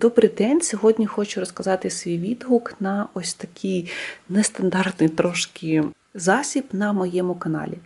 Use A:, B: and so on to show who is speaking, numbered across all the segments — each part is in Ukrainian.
A: Добрий день! Сьогодні хочу розказати свій відгук на ось такий нестандартний трошки засіб на моєму каналі.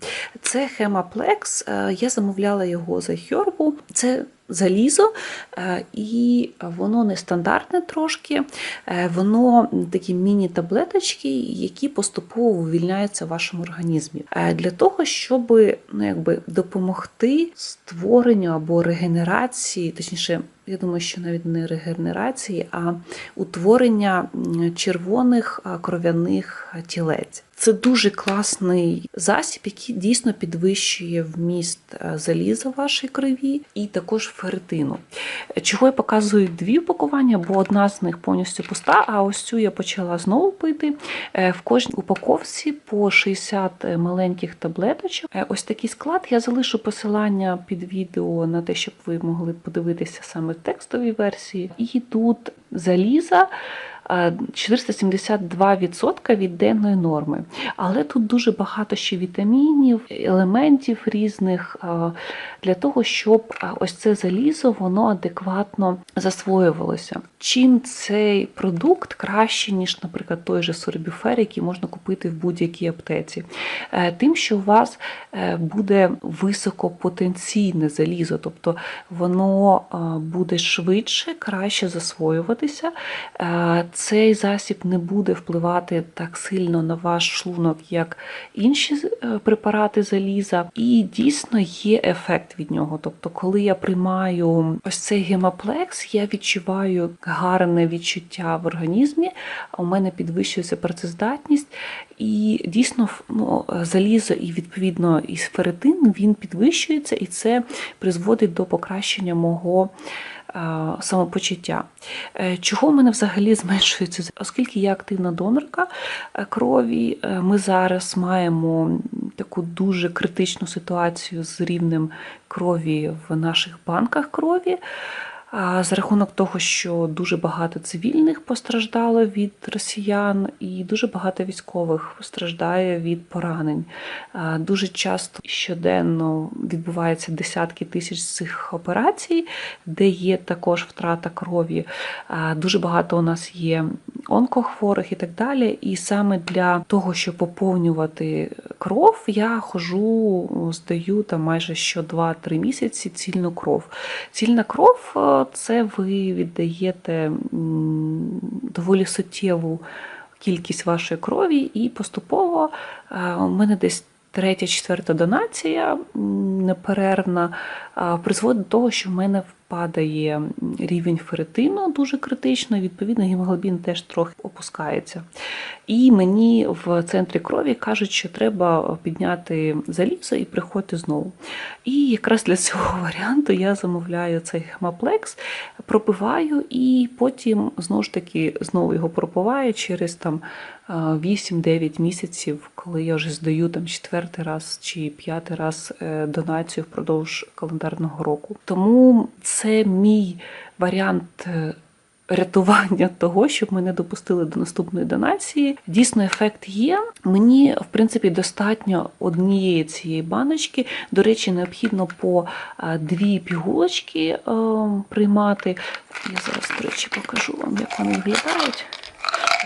A: Це Хемаплекс. Я замовляла його за Хьорбу. Це залізо, е, і воно нестандартне трошки. Е, Воно такі міні-таблеточки, які поступово вивільняються в вашому організмі. Е, Для того, щоб ну, якби, допомогти створенню або регенерації, точніше, я думаю, що навіть не регенерації, а утворення червоних кров'яних тілець. Це дуже класний засіб, який дійсно підвищує вміст е, заліза в вашій крові і також ферритину. Чого я показую дві упакування, бо одна з них повністю пуста, а ось цю я почала знову пити. Е, В кожній упаковці по 60 маленьких таблеточок. Е, Ось такий склад. Я залишу посилання під відео на те, щоб ви могли подивитися саме в текстовій версії. І тут заліза. Е, 472% від денної норми. Але тут дуже багато ще вітамінів, елементів різних е, для того, щоб е, ось це залізо воно адекватно засвоювалося. Чим цей продукт краще, ніж, наприклад, той же сорбіфер, який можна купити в будь-якій аптеці, Е, тим, що у вас е, буде високопотенційне залізо, тобто воно е, буде швидше, краще засвоюватися. Цей засіб не буде впливати так сильно на ваш шлунок, як інші е, препарати заліза, і дійсно є ефект від нього. Тобто, коли я приймаю ось цей гемоплекс, я відчуваю гарне відчуття в організмі, у мене підвищується працездатність, і дійсно ну, залізо і відповідно і ферритин він підвищується, і це призводить до покращення мого самопочуття. Е, Чого в мене взагалі зменшується? Оскільки я активна донорка е, крові, е, ми зараз маємо таку дуже критичну ситуацію з рівнем крові в наших банках крові. За рахунок того, що дуже багато цивільних постраждало від росіян, і дуже багато військових страждає від поранень. Дуже часто щоденно відбуваються десятки тисяч цих операцій, де є також втрата крові. Дуже багато у нас є онкохворих і так далі. І саме для того, щоб поповнювати кров, я хожу, здаю там майже що 2-3 місяці цільну кров. Цільна кров е, це ви віддаєте доволі суттєву кількість вашої крові, і поступово е, у мене десь. Третя, четверта донація неперервна призводить до того, що в мене впадає рівень ферритину дуже критично, і відповідно гемоглобін теж трохи опускається. І мені в центрі крові кажуть, що треба підняти залізо і приходити знову. І якраз для цього варіанту я замовляю цей гемоплекс, пропиваю і потім знову ж таки знову його пропиваю через там 8-9 місяців, коли я вже здаю там четвертий раз чи п'ятий раз е, донацію впродовж календарного року. Тому це мій варіант. е, Рятування того, щоб ми не допустили до наступної донації. Дійсно, ефект є. Мені, в принципі, достатньо однієї цієї баночки. До речі, необхідно по е, дві пігулочки е, приймати. Я зараз, до речі, покажу вам, як вони виглядають.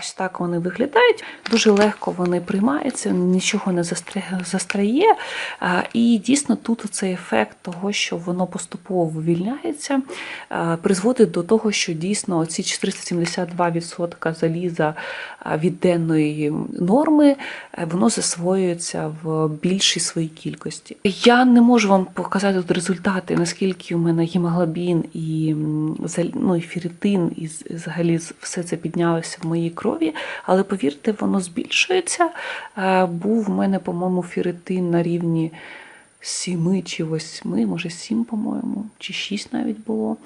A: Ось так вони виглядають. Дуже легко вони приймаються, нічого не. А, І дійсно тут цей ефект того, що воно поступово вивільняється, призводить до того, що дійсно ці 472% заліза від денної норми е, воно засвоюється в більшій своїй кількості. Я не можу вам показати тут результати, наскільки у мене гемоглобін і, ну, і ферритин, і взагалі все це піднялося в моїй крові, але повірте, воно збільшується. Е, Був в мене, по-моєму, ферритин на рівні. Сіми чи восьми, може сім, по-моєму, чи шість навіть було.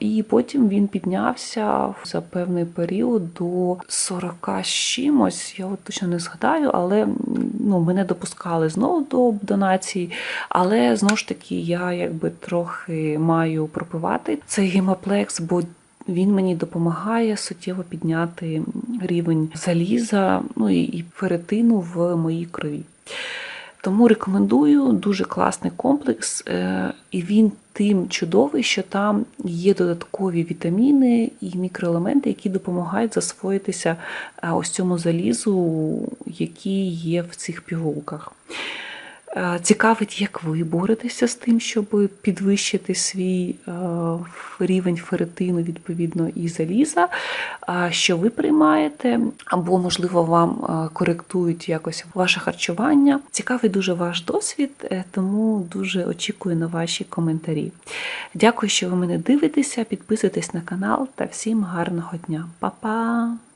A: І потім він піднявся за певний період до 40 з чимось. Я от точно не згадаю, але ну, мене допускали знову до донації. Але знову ж таки, я якби трохи маю пропивати цей гемоплекс, бо він мені допомагає суттєво підняти рівень заліза, ну і, ферритину в моїй крові. Тому рекомендую дуже класний комплекс, е, і він тим чудовий, що там є додаткові вітаміни і мікроелементи, які допомагають засвоїтися е, ось цьому залізу, який є в цих пігулках. Е, Цікавить, як ви боретеся з тим, щоб підвищити свій е, рівень ферритину, відповідно, і заліза, що ви приймаєте, або, можливо, вам е, коректують якось ваше харчування. Цікавий дуже ваш досвід, тому дуже очікую на ваші коментарі. Дякую, що ви мене дивитеся, підписуйтесь на канал та всім гарного дня. Па-па!